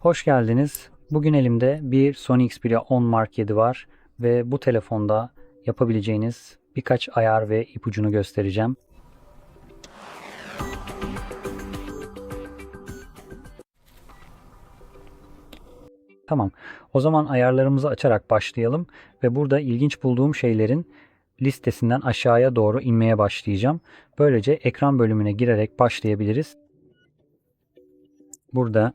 Hoş geldiniz. Bugün elimde bir Sony Xperia 10 Mark 7 var ve bu telefonda yapabileceğiniz birkaç ayar ve ipucunu göstereceğim. Tamam. O zaman ayarlarımızı açarak başlayalım ve burada ilginç bulduğum şeylerin listesinden aşağıya doğru inmeye başlayacağım. Böylece ekran bölümüne girerek başlayabiliriz. Burada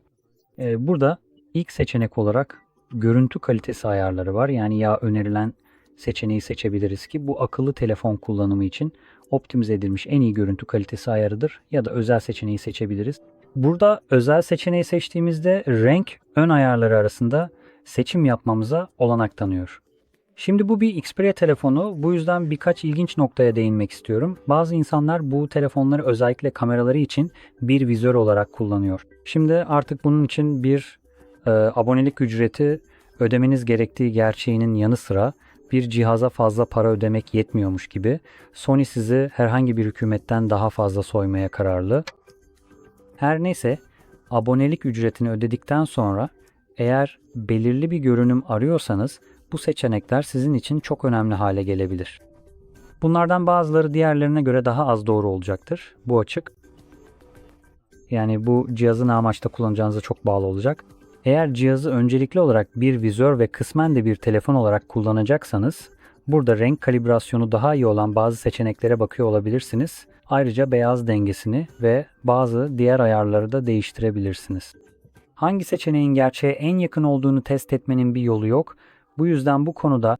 e, burada ilk seçenek olarak görüntü kalitesi ayarları var. Yani ya önerilen seçeneği seçebiliriz ki bu akıllı telefon kullanımı için optimize edilmiş en iyi görüntü kalitesi ayarıdır ya da özel seçeneği seçebiliriz. Burada özel seçeneği seçtiğimizde renk ön ayarları arasında seçim yapmamıza olanak tanıyor. Şimdi bu bir Xperia telefonu. Bu yüzden birkaç ilginç noktaya değinmek istiyorum. Bazı insanlar bu telefonları özellikle kameraları için bir vizör olarak kullanıyor. Şimdi artık bunun için bir e, abonelik ücreti ödemeniz gerektiği gerçeğinin yanı sıra bir cihaza fazla para ödemek yetmiyormuş gibi Sony sizi herhangi bir hükümetten daha fazla soymaya kararlı. Her neyse abonelik ücretini ödedikten sonra eğer belirli bir görünüm arıyorsanız bu seçenekler sizin için çok önemli hale gelebilir. Bunlardan bazıları diğerlerine göre daha az doğru olacaktır. Bu açık. Yani bu cihazı ne amaçta kullanacağınıza çok bağlı olacak. Eğer cihazı öncelikli olarak bir vizör ve kısmen de bir telefon olarak kullanacaksanız burada renk kalibrasyonu daha iyi olan bazı seçeneklere bakıyor olabilirsiniz. Ayrıca beyaz dengesini ve bazı diğer ayarları da değiştirebilirsiniz. Hangi seçeneğin gerçeğe en yakın olduğunu test etmenin bir yolu yok. Bu yüzden bu konuda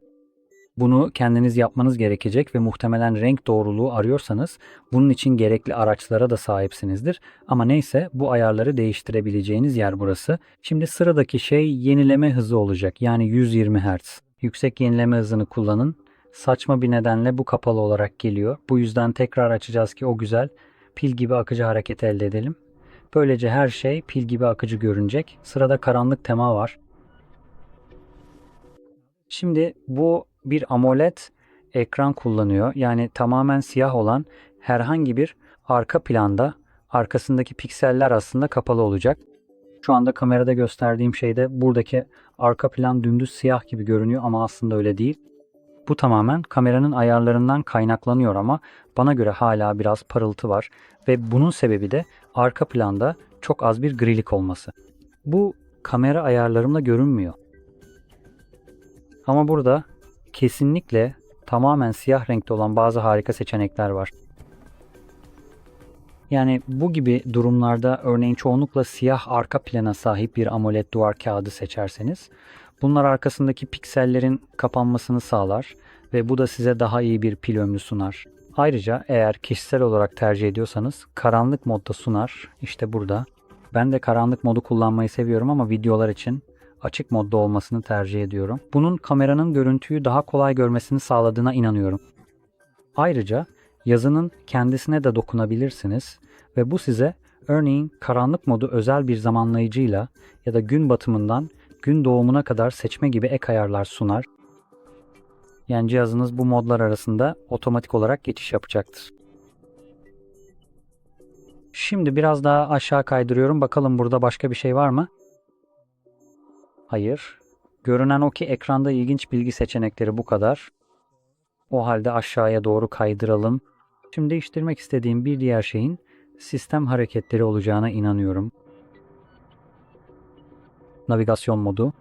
bunu kendiniz yapmanız gerekecek ve muhtemelen renk doğruluğu arıyorsanız bunun için gerekli araçlara da sahipsinizdir. Ama neyse bu ayarları değiştirebileceğiniz yer burası. Şimdi sıradaki şey yenileme hızı olacak. Yani 120 Hz. Yüksek yenileme hızını kullanın. Saçma bir nedenle bu kapalı olarak geliyor. Bu yüzden tekrar açacağız ki o güzel pil gibi akıcı hareket elde edelim. Böylece her şey pil gibi akıcı görünecek. Sırada karanlık tema var. Şimdi bu bir AMOLED ekran kullanıyor. Yani tamamen siyah olan herhangi bir arka planda arkasındaki pikseller aslında kapalı olacak. Şu anda kamerada gösterdiğim şeyde buradaki arka plan dümdüz siyah gibi görünüyor ama aslında öyle değil. Bu tamamen kameranın ayarlarından kaynaklanıyor ama bana göre hala biraz parıltı var ve bunun sebebi de arka planda çok az bir grilik olması. Bu kamera ayarlarımla görünmüyor. Ama burada kesinlikle tamamen siyah renkte olan bazı harika seçenekler var. Yani bu gibi durumlarda örneğin çoğunlukla siyah arka plana sahip bir AMOLED duvar kağıdı seçerseniz bunlar arkasındaki piksellerin kapanmasını sağlar ve bu da size daha iyi bir pil ömrü sunar. Ayrıca eğer kişisel olarak tercih ediyorsanız karanlık modda sunar. İşte burada. Ben de karanlık modu kullanmayı seviyorum ama videolar için açık modda olmasını tercih ediyorum. Bunun kameranın görüntüyü daha kolay görmesini sağladığına inanıyorum. Ayrıca yazının kendisine de dokunabilirsiniz ve bu size örneğin karanlık modu özel bir zamanlayıcıyla ya da gün batımından gün doğumuna kadar seçme gibi ek ayarlar sunar. Yani cihazınız bu modlar arasında otomatik olarak geçiş yapacaktır. Şimdi biraz daha aşağı kaydırıyorum. Bakalım burada başka bir şey var mı? Hayır. Görünen o ki ekranda ilginç bilgi seçenekleri bu kadar. O halde aşağıya doğru kaydıralım. Şimdi değiştirmek istediğim bir diğer şeyin sistem hareketleri olacağına inanıyorum. Navigasyon modu.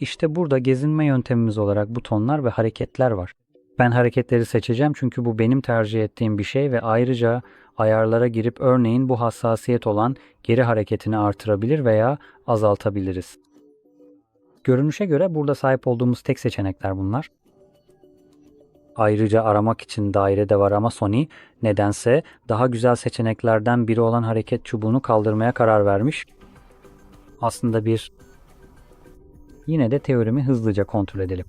İşte burada gezinme yöntemimiz olarak butonlar ve hareketler var. Ben hareketleri seçeceğim çünkü bu benim tercih ettiğim bir şey ve ayrıca ayarlara girip örneğin bu hassasiyet olan geri hareketini artırabilir veya azaltabiliriz. Görünüşe göre burada sahip olduğumuz tek seçenekler bunlar. Ayrıca aramak için daire de var ama Sony nedense daha güzel seçeneklerden biri olan hareket çubuğunu kaldırmaya karar vermiş. Aslında bir Yine de teorimi hızlıca kontrol edelim.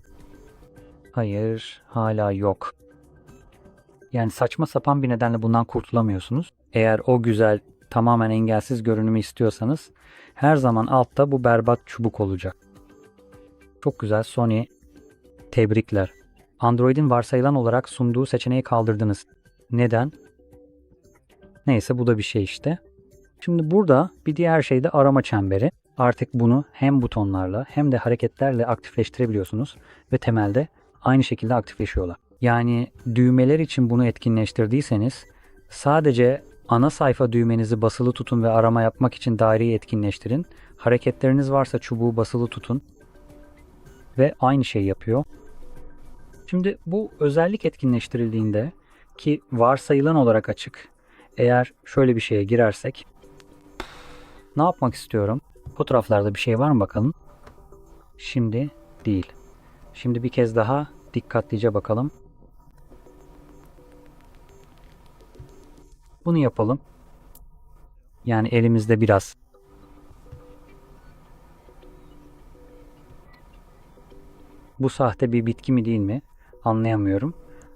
Hayır, hala yok. Yani saçma sapan bir nedenle bundan kurtulamıyorsunuz. Eğer o güzel, tamamen engelsiz görünümü istiyorsanız her zaman altta bu berbat çubuk olacak. Çok güzel Sony. Tebrikler. Android'in varsayılan olarak sunduğu seçeneği kaldırdınız. Neden? Neyse bu da bir şey işte. Şimdi burada bir diğer şey de arama çemberi. Artık bunu hem butonlarla hem de hareketlerle aktifleştirebiliyorsunuz ve temelde aynı şekilde aktifleşiyorlar. Yani düğmeler için bunu etkinleştirdiyseniz sadece ana sayfa düğmenizi basılı tutun ve arama yapmak için daireyi etkinleştirin. Hareketleriniz varsa çubuğu basılı tutun ve aynı şey yapıyor. Şimdi bu özellik etkinleştirildiğinde ki varsayılan olarak açık. Eğer şöyle bir şeye girersek ne yapmak istiyorum? Fotoğraflarda bir şey var mı bakalım? Şimdi değil. Şimdi bir kez daha dikkatlice bakalım. Bunu yapalım. Yani elimizde biraz Bu sahte bir bitki mi değil mi? Anlayamıyorum.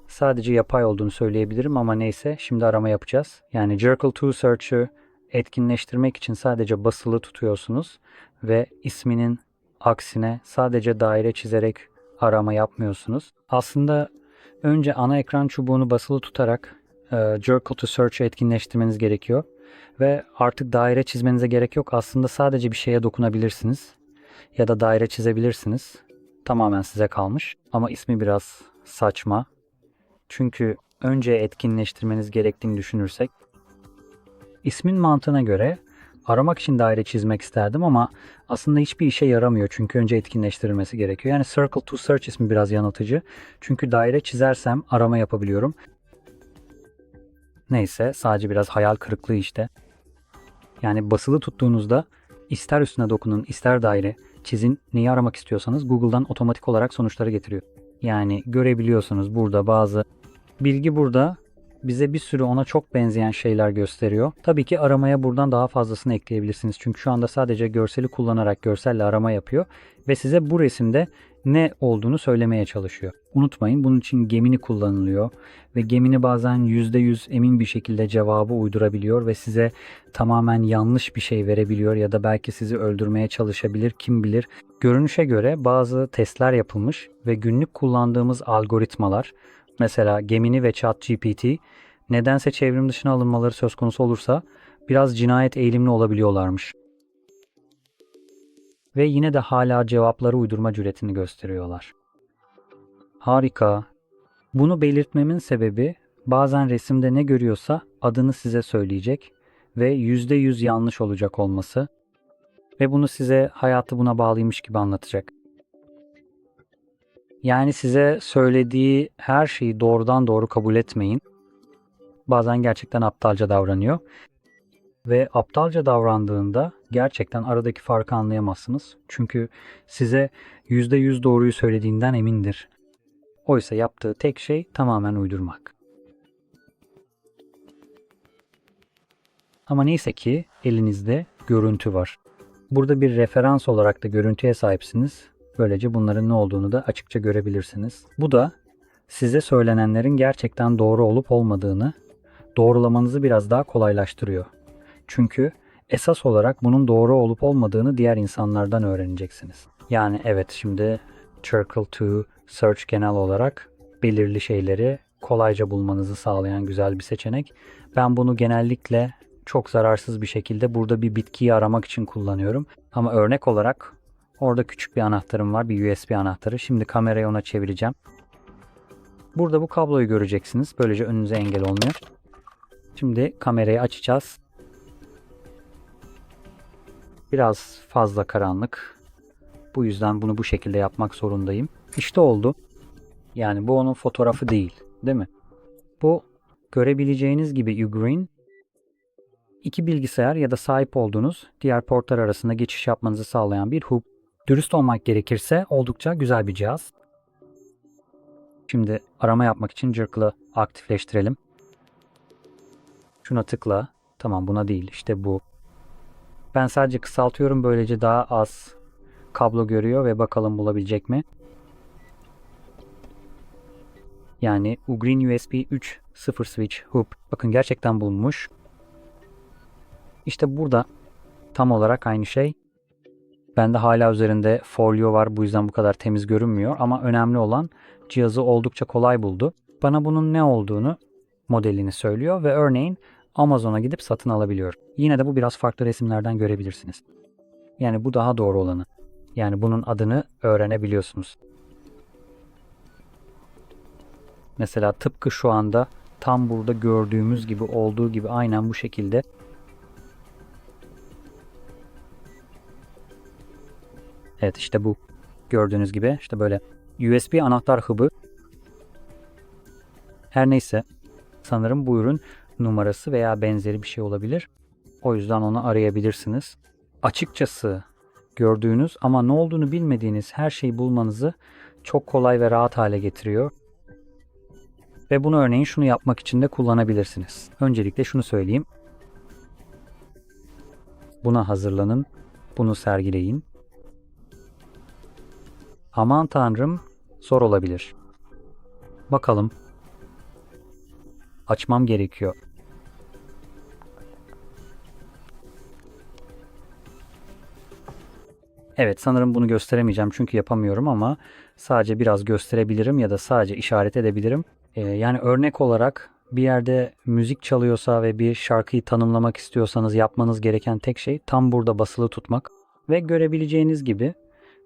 Sadece yapay olduğunu söyleyebilirim ama neyse şimdi arama yapacağız. Yani Jekyll 2 Search'ı etkinleştirmek için sadece basılı tutuyorsunuz ve isminin aksine sadece daire çizerek arama yapmıyorsunuz. Aslında önce ana ekran çubuğunu basılı tutarak e, Jekyll to Search'ı etkinleştirmeniz gerekiyor. Ve artık daire çizmenize gerek yok. Aslında sadece bir şeye dokunabilirsiniz. Ya da daire çizebilirsiniz. Tamamen size kalmış. Ama ismi biraz saçma. Çünkü önce etkinleştirmeniz gerektiğini düşünürsek ismin mantığına göre aramak için daire çizmek isterdim ama aslında hiçbir işe yaramıyor çünkü önce etkinleştirilmesi gerekiyor. Yani Circle to Search ismi biraz yanıltıcı. Çünkü daire çizersem arama yapabiliyorum. Neyse sadece biraz hayal kırıklığı işte. Yani basılı tuttuğunuzda ister üstüne dokunun ister daire çizin neyi aramak istiyorsanız Google'dan otomatik olarak sonuçları getiriyor. Yani görebiliyorsunuz burada bazı bilgi burada bize bir sürü ona çok benzeyen şeyler gösteriyor. Tabii ki aramaya buradan daha fazlasını ekleyebilirsiniz. Çünkü şu anda sadece görseli kullanarak görselle arama yapıyor ve size bu resimde ne olduğunu söylemeye çalışıyor. Unutmayın bunun için gemini kullanılıyor ve gemini bazen %100 emin bir şekilde cevabı uydurabiliyor ve size tamamen yanlış bir şey verebiliyor ya da belki sizi öldürmeye çalışabilir kim bilir. Görünüşe göre bazı testler yapılmış ve günlük kullandığımız algoritmalar mesela Gemini ve ChatGPT nedense çevrim dışına alınmaları söz konusu olursa biraz cinayet eğilimli olabiliyorlarmış. Ve yine de hala cevapları uydurma cüretini gösteriyorlar. Harika. Bunu belirtmemin sebebi bazen resimde ne görüyorsa adını size söyleyecek ve %100 yanlış olacak olması ve bunu size hayatı buna bağlıymış gibi anlatacak. Yani size söylediği her şeyi doğrudan doğru kabul etmeyin. Bazen gerçekten aptalca davranıyor. Ve aptalca davrandığında gerçekten aradaki farkı anlayamazsınız. Çünkü size %100 doğruyu söylediğinden emindir. Oysa yaptığı tek şey tamamen uydurmak. Ama neyse ki elinizde görüntü var. Burada bir referans olarak da görüntüye sahipsiniz. Böylece bunların ne olduğunu da açıkça görebilirsiniz. Bu da size söylenenlerin gerçekten doğru olup olmadığını doğrulamanızı biraz daha kolaylaştırıyor. Çünkü esas olarak bunun doğru olup olmadığını diğer insanlardan öğreneceksiniz. Yani evet şimdi Circle to Search genel olarak belirli şeyleri kolayca bulmanızı sağlayan güzel bir seçenek. Ben bunu genellikle çok zararsız bir şekilde burada bir bitkiyi aramak için kullanıyorum. Ama örnek olarak orada küçük bir anahtarım var. Bir USB anahtarı. Şimdi kamerayı ona çevireceğim. Burada bu kabloyu göreceksiniz. Böylece önünüze engel olmuyor. Şimdi kamerayı açacağız. Biraz fazla karanlık. Bu yüzden bunu bu şekilde yapmak zorundayım. İşte oldu. Yani bu onun fotoğrafı değil, değil mi? Bu görebileceğiniz gibi Ugreen iki bilgisayar ya da sahip olduğunuz diğer portlar arasında geçiş yapmanızı sağlayan bir hub. Dürüst olmak gerekirse oldukça güzel bir cihaz. Şimdi arama yapmak için Jerk'la aktifleştirelim. Şuna tıkla. Tamam buna değil. İşte bu. Ben sadece kısaltıyorum böylece daha az kablo görüyor ve bakalım bulabilecek mi? Yani Ugreen USB 3.0 switch hub. Bakın gerçekten bulunmuş. İşte burada tam olarak aynı şey. Bende hala üzerinde folyo var bu yüzden bu kadar temiz görünmüyor ama önemli olan cihazı oldukça kolay buldu. Bana bunun ne olduğunu modelini söylüyor ve örneğin Amazon'a gidip satın alabiliyorum. Yine de bu biraz farklı resimlerden görebilirsiniz. Yani bu daha doğru olanı. Yani bunun adını öğrenebiliyorsunuz. Mesela tıpkı şu anda tam burada gördüğümüz gibi olduğu gibi aynen bu şekilde Evet işte bu. Gördüğünüz gibi işte böyle USB anahtar hub'ı her neyse sanırım bu ürün numarası veya benzeri bir şey olabilir. O yüzden onu arayabilirsiniz. Açıkçası gördüğünüz ama ne olduğunu bilmediğiniz her şeyi bulmanızı çok kolay ve rahat hale getiriyor. Ve bunu örneğin şunu yapmak için de kullanabilirsiniz. Öncelikle şunu söyleyeyim. Buna hazırlanın. Bunu sergileyin. Aman tanrım zor olabilir. Bakalım. Açmam gerekiyor. Evet sanırım bunu gösteremeyeceğim çünkü yapamıyorum ama sadece biraz gösterebilirim ya da sadece işaret edebilirim. Ee, yani örnek olarak bir yerde müzik çalıyorsa ve bir şarkıyı tanımlamak istiyorsanız yapmanız gereken tek şey tam burada basılı tutmak. Ve görebileceğiniz gibi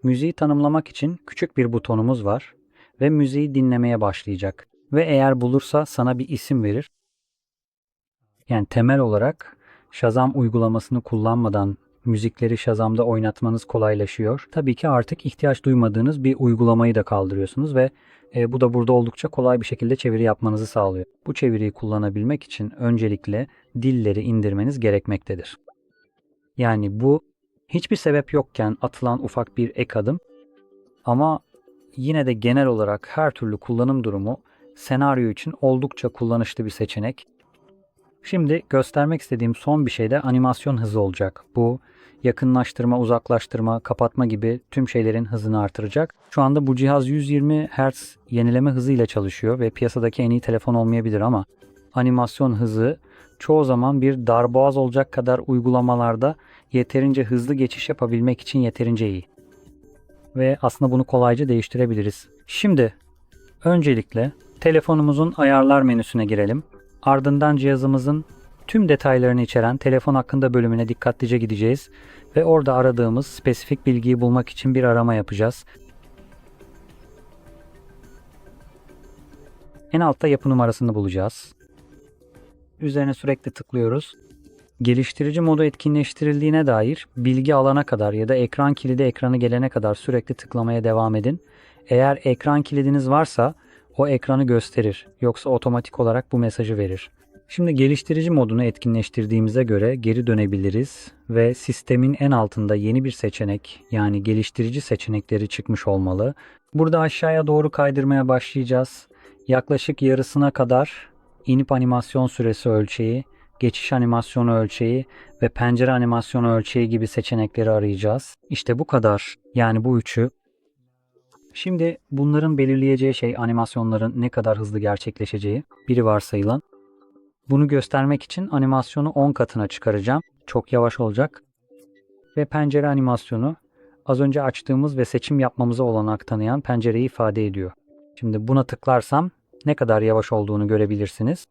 müziği tanımlamak için küçük bir butonumuz var ve müziği dinlemeye başlayacak. Ve eğer bulursa sana bir isim verir. Yani temel olarak Shazam uygulamasını kullanmadan müzikleri Shazam'da oynatmanız kolaylaşıyor. Tabii ki artık ihtiyaç duymadığınız bir uygulamayı da kaldırıyorsunuz ve e, bu da burada oldukça kolay bir şekilde çeviri yapmanızı sağlıyor. Bu çeviriyi kullanabilmek için öncelikle dilleri indirmeniz gerekmektedir. Yani bu hiçbir sebep yokken atılan ufak bir ek adım ama yine de genel olarak her türlü kullanım durumu senaryo için oldukça kullanışlı bir seçenek. Şimdi göstermek istediğim son bir şey de animasyon hızı olacak. Bu yakınlaştırma, uzaklaştırma, kapatma gibi tüm şeylerin hızını artıracak. Şu anda bu cihaz 120 Hz yenileme hızıyla çalışıyor ve piyasadaki en iyi telefon olmayabilir ama animasyon hızı çoğu zaman bir darboğaz olacak kadar uygulamalarda yeterince hızlı geçiş yapabilmek için yeterince iyi. Ve aslında bunu kolayca değiştirebiliriz. Şimdi öncelikle telefonumuzun ayarlar menüsüne girelim. Ardından cihazımızın tüm detaylarını içeren telefon hakkında bölümüne dikkatlice gideceğiz ve orada aradığımız spesifik bilgiyi bulmak için bir arama yapacağız. En altta yapı numarasını bulacağız. Üzerine sürekli tıklıyoruz. Geliştirici modu etkinleştirildiğine dair bilgi alana kadar ya da ekran kilidi ekranı gelene kadar sürekli tıklamaya devam edin. Eğer ekran kilidiniz varsa o ekranı gösterir. Yoksa otomatik olarak bu mesajı verir. Şimdi geliştirici modunu etkinleştirdiğimize göre geri dönebiliriz ve sistemin en altında yeni bir seçenek yani geliştirici seçenekleri çıkmış olmalı. Burada aşağıya doğru kaydırmaya başlayacağız. Yaklaşık yarısına kadar inip animasyon süresi ölçeği, geçiş animasyonu ölçeği ve pencere animasyonu ölçeği gibi seçenekleri arayacağız. İşte bu kadar. Yani bu üçü Şimdi bunların belirleyeceği şey animasyonların ne kadar hızlı gerçekleşeceği. Biri varsayılan. Bunu göstermek için animasyonu 10 katına çıkaracağım. Çok yavaş olacak. Ve pencere animasyonu az önce açtığımız ve seçim yapmamıza olanak tanıyan pencereyi ifade ediyor. Şimdi buna tıklarsam ne kadar yavaş olduğunu görebilirsiniz.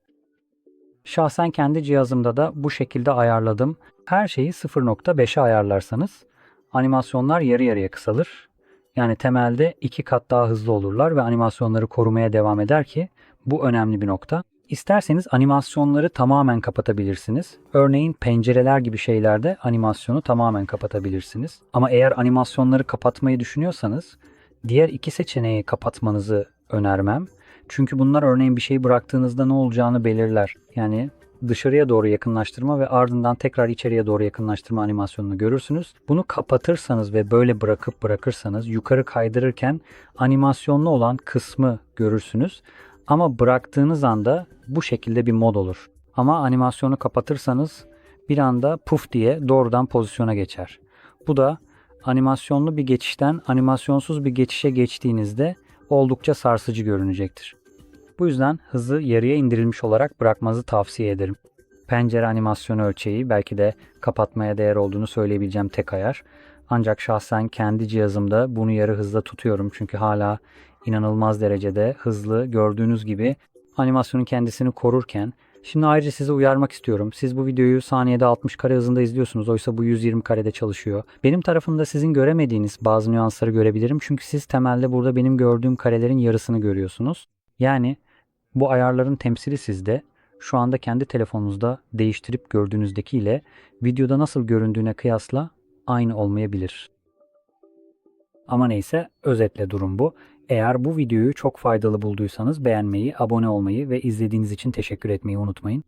Şahsen kendi cihazımda da bu şekilde ayarladım. Her şeyi 0.5'e ayarlarsanız animasyonlar yarı yarıya kısalır. Yani temelde iki kat daha hızlı olurlar ve animasyonları korumaya devam eder ki bu önemli bir nokta. İsterseniz animasyonları tamamen kapatabilirsiniz. Örneğin pencereler gibi şeylerde animasyonu tamamen kapatabilirsiniz. Ama eğer animasyonları kapatmayı düşünüyorsanız diğer iki seçeneği kapatmanızı önermem. Çünkü bunlar örneğin bir şey bıraktığınızda ne olacağını belirler. Yani dışarıya doğru yakınlaştırma ve ardından tekrar içeriye doğru yakınlaştırma animasyonunu görürsünüz. Bunu kapatırsanız ve böyle bırakıp bırakırsanız yukarı kaydırırken animasyonlu olan kısmı görürsünüz. Ama bıraktığınız anda bu şekilde bir mod olur. Ama animasyonu kapatırsanız bir anda puf diye doğrudan pozisyona geçer. Bu da animasyonlu bir geçişten animasyonsuz bir geçişe geçtiğinizde oldukça sarsıcı görünecektir. Bu yüzden hızı yarıya indirilmiş olarak bırakmanızı tavsiye ederim. Pencere animasyonu ölçeği belki de kapatmaya değer olduğunu söyleyebileceğim tek ayar. Ancak şahsen kendi cihazımda bunu yarı hızda tutuyorum çünkü hala inanılmaz derecede hızlı gördüğünüz gibi animasyonun kendisini korurken Şimdi ayrıca sizi uyarmak istiyorum. Siz bu videoyu saniyede 60 kare hızında izliyorsunuz. Oysa bu 120 karede çalışıyor. Benim tarafımda sizin göremediğiniz bazı nüansları görebilirim. Çünkü siz temelde burada benim gördüğüm karelerin yarısını görüyorsunuz. Yani bu ayarların temsili sizde. Şu anda kendi telefonunuzda değiştirip gördüğünüzdeki ile videoda nasıl göründüğüne kıyasla aynı olmayabilir. Ama neyse özetle durum bu. Eğer bu videoyu çok faydalı bulduysanız beğenmeyi, abone olmayı ve izlediğiniz için teşekkür etmeyi unutmayın.